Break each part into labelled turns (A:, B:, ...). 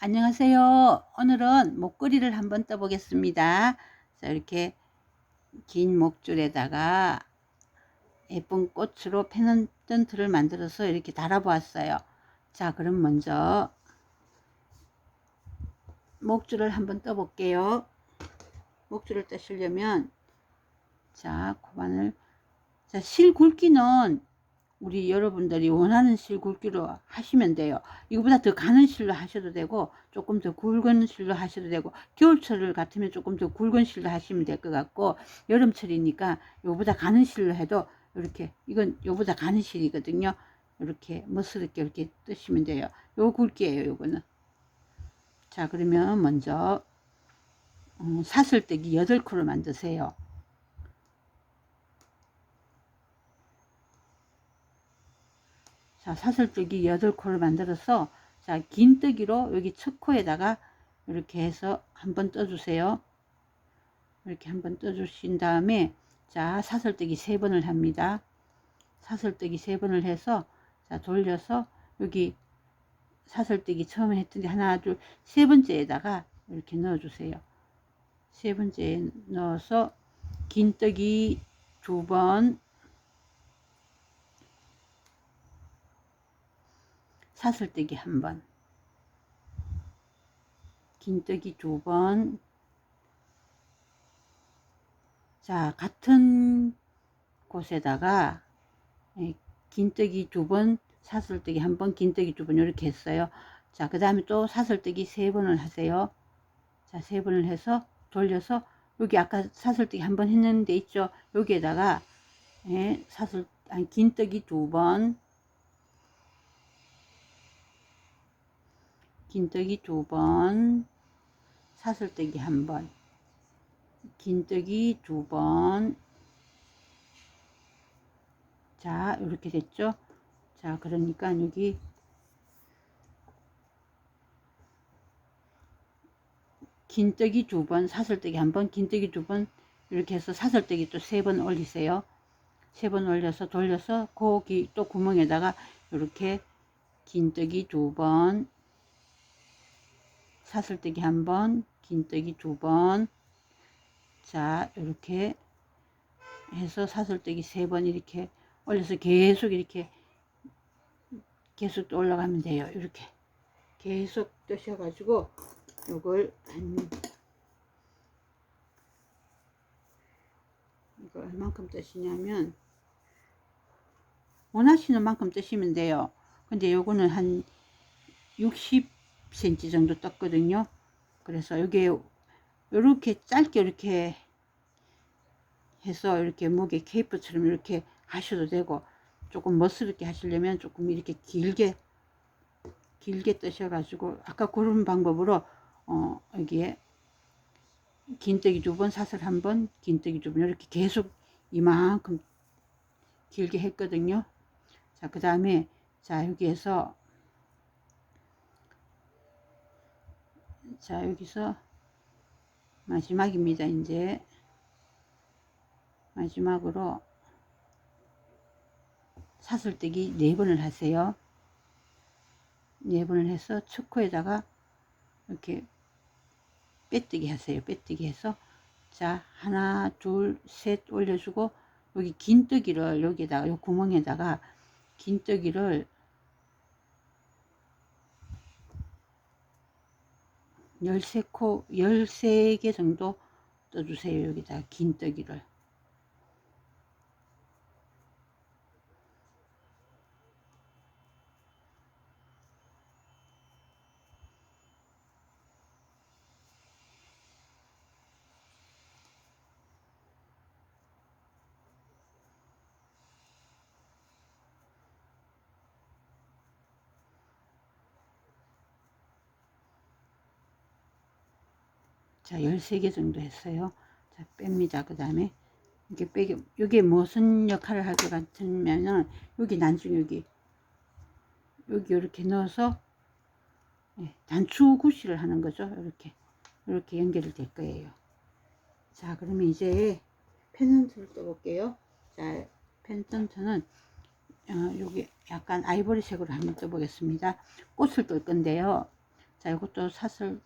A: 안녕하세요. 오늘은 목걸이를 한번 떠보겠습니다. 자, 이렇게 긴 목줄에다가 예쁜 꽃으로 페넌던트를 만들어서 이렇게 달아보았어요. 자, 그럼 먼저 목줄을 한번 떠볼게요. 목줄을 떠시려면 자, 고반을 자, 실 굵기는 우리 여러분들이 원하는 실 굵기로 하시면 돼요. 이거보다 더 가는 실로 하셔도 되고 조금 더 굵은 실로 하셔도 되고 겨울철 같으면 조금 더 굵은 실로 하시면 될 것 같고 여름철이니까 이거보다 가는 실로 해도 이렇게 이건 이거보다 가는 실이거든요. 이렇게 멋스럽게 이렇게 뜨시면 돼요. 요 굵기예요. 요거는. 자 그러면 먼저 음, 사슬뜨기 8코를 만드세요. 자, 사슬뜨기 8코를 만들어서 자, 긴 뜨기로 여기 첫 코에다가 이렇게 해서 한번 떠주세요. 이렇게 한번 떠주신 다음에 자, 사슬뜨기 3번을 합니다. 사슬뜨기 3번을 해서 자, 돌려서 여기 사슬뜨기 처음에 했던 게 하나, 둘, 세 번째에다가 이렇게 넣어주세요. 세 번째에 넣어서 긴 뜨기 두 번, 사슬뜨기 한 번, 긴뜨기 두 번, 자, 같은 곳에다가 예, 긴뜨기 두 번, 사슬뜨기 한 번, 긴뜨기 두 번 이렇게 했어요. 자, 그 다음에 또 사슬뜨기 세 번을 하세요. 자, 세 번을 해서 돌려서 여기 아까 사슬뜨기 한 번 했는데 있죠. 여기에다가 예, 사슬 아니 긴뜨기 두 번, 긴뜨기 두 번, 사슬뜨기 한 번, 긴뜨기 두 번. 자, 이렇게 됐죠? 자, 그러니까 여기 긴뜨기 두 번, 사슬뜨기 한 번, 긴뜨기 두 번, 이렇게 해서 사슬뜨기 또 세 번 올리세요. 세 번 올려서 돌려서 고기 또 구멍에다가 이렇게 긴뜨기 두 번, 사슬뜨기 한 번, 긴뜨기 두 번. 자, 이렇게 해서 사슬뜨기 세 번 이렇게 올려서 계속 이렇게 계속 올라가면 돼요. 이렇게 계속 뜨셔 가지고 요걸 한 이거 얼만큼 뜨시냐면 원하시는 만큼 뜨시면 돼요. 근데 요거는 한 60cm 정도 떴거든요. 그래서 여기에 이렇게 짧게 이렇게 해서 이렇게 목에 케이프처럼 이렇게 하셔도 되고 조금 멋스럽게 하시려면 조금 이렇게 길게 길게 뜨셔 가지고 아까 그런 방법으로 어 여기에 긴뜨기 두 번 사슬 한 번 긴뜨기 두 번 이렇게 계속 이만큼 길게 했거든요 자 그 다음에 자 여기에서 자 여기서 마지막입니다 이제. 마지막으로 사슬뜨기 네 번을 하세요. 네 번을 해서 첫 코에다가 이렇게 빼뜨기 하세요. 빼뜨기 해서. 자 하나 둘 셋 올려주고 여기 긴뜨기를 여기다가 요 구멍에다가 긴뜨기를 13코, 13개 정도 떠주세요. 여기다 긴 뜨기를. 자, 13개 정도 했어요. 자, 뺍니다. 그 다음에 이렇게 빼기, 이게 무슨 역할을 할 것 같으면은, 여기 난중 여기, 여기 이렇게 넣어서, 예, 단추 구시를 하는 거죠. 이렇게, 이렇게 연결이 될 거예요. 자, 그러면 이제 펜던트를 떠볼게요. 자, 펜던트는, 어, 여기 약간 아이보리색으로 한번 떠보겠습니다. 꽃을 뜰 건데요. 자, 이것도 사슬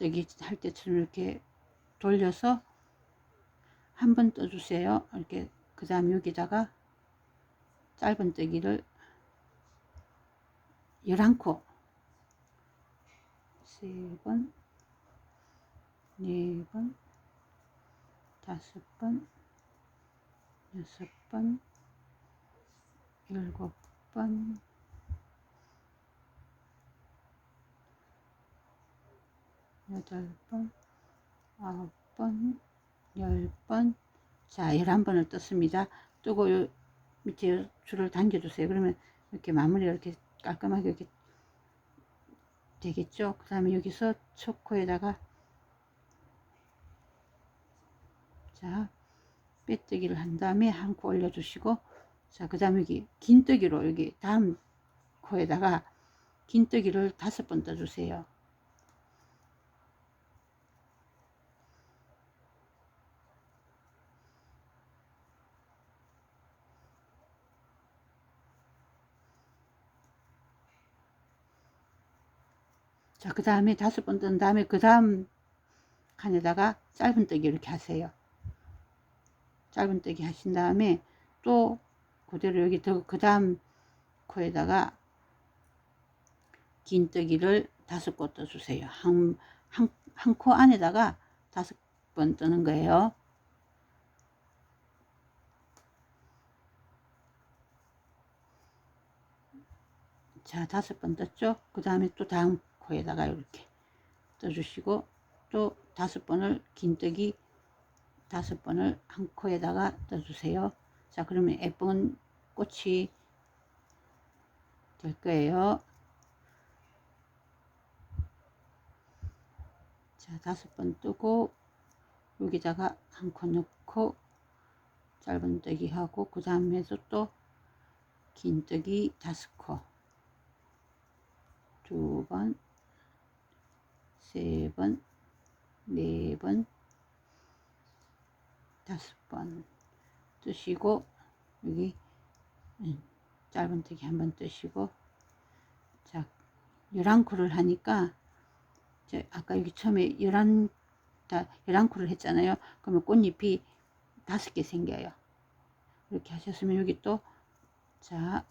A: 뜨기 할 때처럼 이렇게 돌려서 한 번 떠주세요. 이렇게 그 다음 여기다가 짧은 뜨기를 11코 세 번, 네 번, 다섯 번, 여섯 번, 일곱 번, 여덟 번, 아홉 번, 열 번, 자, 열한 번을 떴습니다. 뜨고 요 밑에 줄을 당겨주세요. 그러면 이렇게 마무리가 이렇게 깔끔하게 이렇게 되겠죠. 그 다음에 여기서 초코에다가 자, 빼뜨기를 한 다음에 한 코 올려주시고 자, 그 다음에 여기 긴뜨기로 여기 다음 코에다가 긴뜨기를 다섯 번 떠주세요. 자, 그 다음에 다섯 번 뜬 다음에 그 다음 칸에다가 짧은 뜨기 이렇게 하세요. 짧은 뜨기 하신 다음에 또 그대로 여기 더그 다음 코에다가 긴 뜨기를 다섯 코 떠주세요. 한, 한, 한 코 안에다가 다섯 번 뜨는 거예요. 자, 다섯 번 떴죠? 그 다음에 또 다음 코에다가 이렇게 떠주시고 또 다섯 번을 긴뜨기 다섯 번을 한 코에다가 떠주세요. 자 그러면 예쁜 꽃이 될 거예요. 자 다섯 번 뜨고 여기다가 한 코 넣고 짧은 뜨기 하고 그 다음에도 또 긴뜨기 다섯 코 두 번, 세 번, 네 번, 다섯 번 뜨시고 여기 음, 짧은뜨기 한번 뜨시고 자 11코를 하니까 아까 여기 처음에 11, 다 11코를 했잖아요. 그러면 꽃잎이 다섯 개 생겨요. 이렇게 하셨으면 여기 또자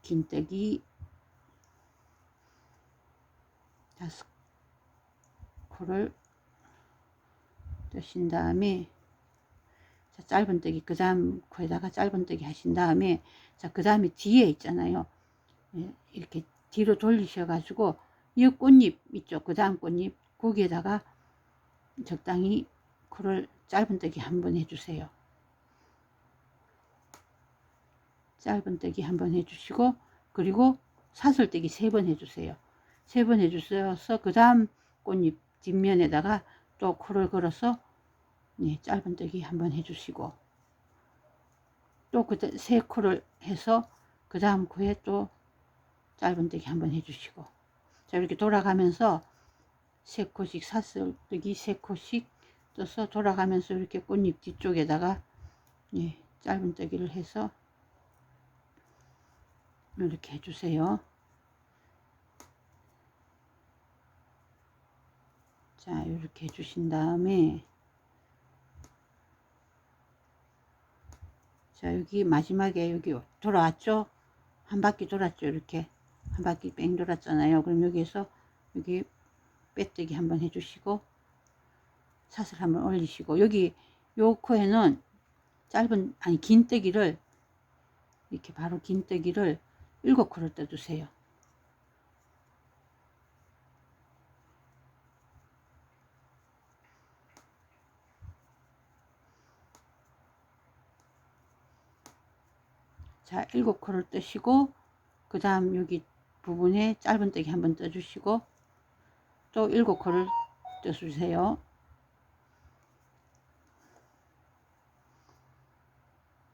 A: 긴뜨기 다섯 코를 뜨신 다음에 자, 짧은뜨기 그 다음 코에다가 짧은뜨기 하신 다음에 자그 다음에 뒤에 있잖아요. 예, 이렇게 뒤로 돌리셔 가지고 이 꽃잎 있죠? 그 다음 꽃잎 거기에다가 적당히 코를 짧은뜨기 한번 해주세요. 짧은뜨기 한번 해주시고 그리고 사슬뜨기 세 번 해주세요 세 번 해주셔서 그 다음 꽃잎 뒷면에다가 또 코를 걸어서 네, 짧은뜨기 한번 해주시고 또그세 코를 해서 그 다음 코에 또 짧은뜨기 한번 해주시고 자 이렇게 돌아가면서 세 코씩 사슬뜨기 세 코씩 떠서 돌아가면서 이렇게 꽃잎 뒤쪽에다가 예, 짧은뜨기를 해서 이렇게 해주세요. 자 이렇게 해주신 다음에 자 여기 마지막에 여기 돌아왔죠? 한 바퀴 돌았죠 이렇게? 한 바퀴 뺑 돌았잖아요. 그럼 여기에서 여기 빼뜨기 한번 해주시고 사슬 한번 올리시고 여기 요 코에는 짧은 아니 긴 뜨기를 이렇게 바로 긴 뜨기를 일곱 코를 떠주세요 자, 일곱 코를 뜨시고 그 다음 여기 부분에 짧은뜨기 한번 떠주시고 또 일곱 코를 떠주세요.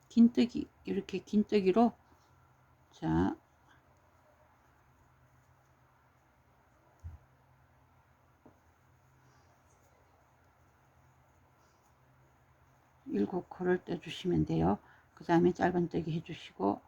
A: 긴뜨기 이렇게 긴뜨기로 자 일곱 코를 떠주시면 돼요. 그 다음에 짧은뜨기 해주시고.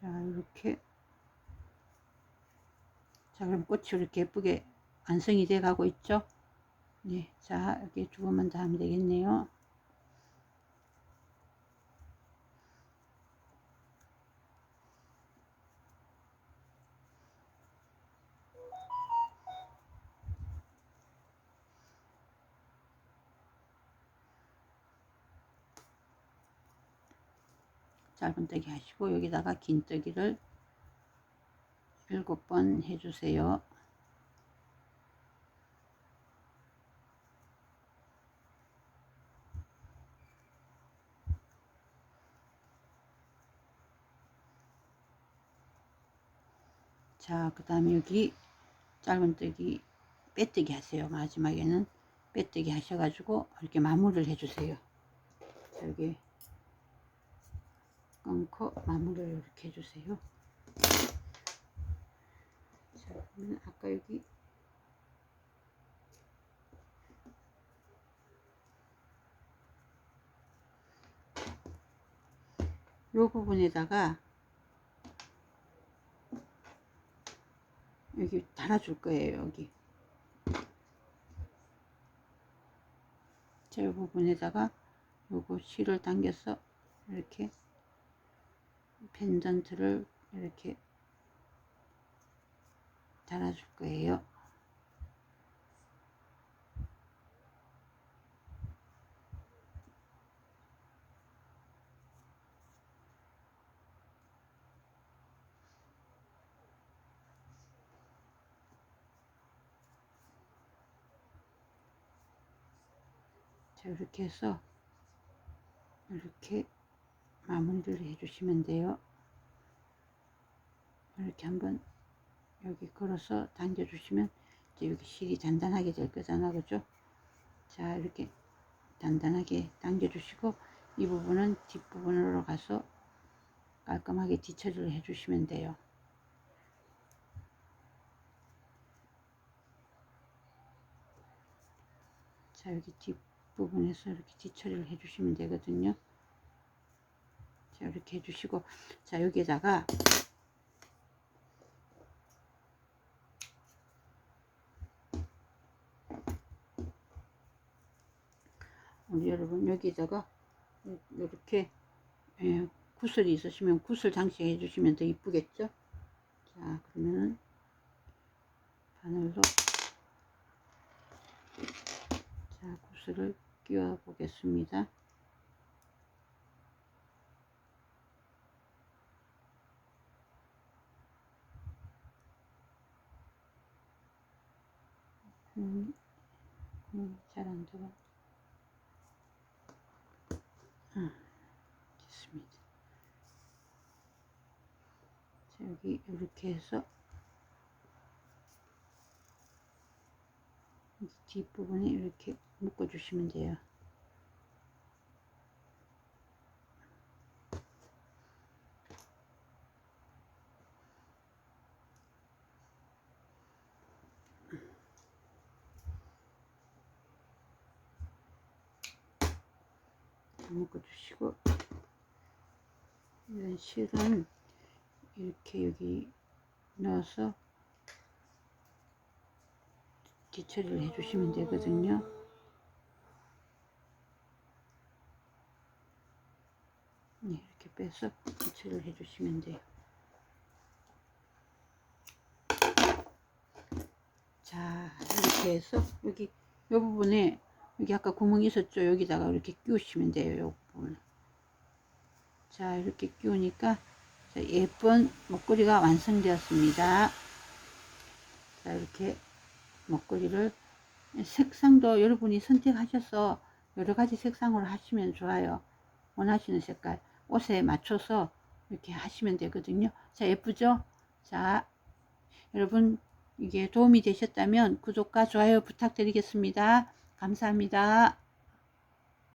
A: 자 이렇게. 자 그럼 꽃이 이렇게 예쁘게 완성이 돼 가고 있죠? 네, 자 이렇게 두 번만 더 하면 되겠네요. 짧은뜨기 하시고 여기다가 긴뜨기를 일곱 번 해주세요. 자, 그 다음에 여기 짧은뜨기 빼뜨기 하세요. 마지막에는 빼뜨기 하셔가지고 이렇게 마무리를 해주세요. 자, 여기 끊고 마무리를 이렇게 해주세요. 자, 그러면 아까 여기 요 부분에다가 여기 달아줄 거예요. 여기 자, 요 부분에다가 요거 실을 당겨서 이렇게 펜던트를 이렇게 달아줄 거예요. 자, 이렇게 해서 이렇게 마무리를 해주시면 돼요. 이렇게 한번 여기 걸어서 당겨 주시면 이제 여기 실이 단단하게 될 거잖아 그죠? 자 이렇게 단단하게 당겨 주시고 이 부분은 뒷부분으로 가서 깔끔하게 뒤처리를 해 주시면 돼요. 자 여기 뒷부분에서 이렇게 뒤처리를 해 주시면 되거든요 자 이렇게 해 주시고 자 여기에다가 우리 여러분 여기다가 이렇게 예, 구슬이 있으시면 구슬 장식해 주시면 더 이쁘겠죠? 자 그러면은 바늘로 자 구슬을 끼워 보겠습니다 음, 음, 잘안 들어 아, 됐습니다. 자, 여기 이렇게 해서 뒷부분에 이렇게 묶어 주시면 돼요. 묶어 주시고 이런 실은 이렇게 여기 넣어서 뒤처리를 해 주시면 되거든요. 네, 이렇게 빼서 뒤처리를 해 주시면 돼요. 자 이렇게 해서 여기 이 부분에 여기 아까 구멍이 있었죠? 여기다가 이렇게 끼우시면 돼요 요 부분을 자 이렇게 끼우니까 자, 예쁜 목걸이가 완성되었습니다. 자 이렇게 목걸이를 색상도 여러분이 선택하셔서 여러 가지 색상으로 하시면 좋아요. 원하시는 색깔 옷에 맞춰서 이렇게 하시면 되거든요. 자 예쁘죠? 자 여러분 이게 도움이 되셨다면 구독과 좋아요 부탁드리겠습니다. 감사합니다.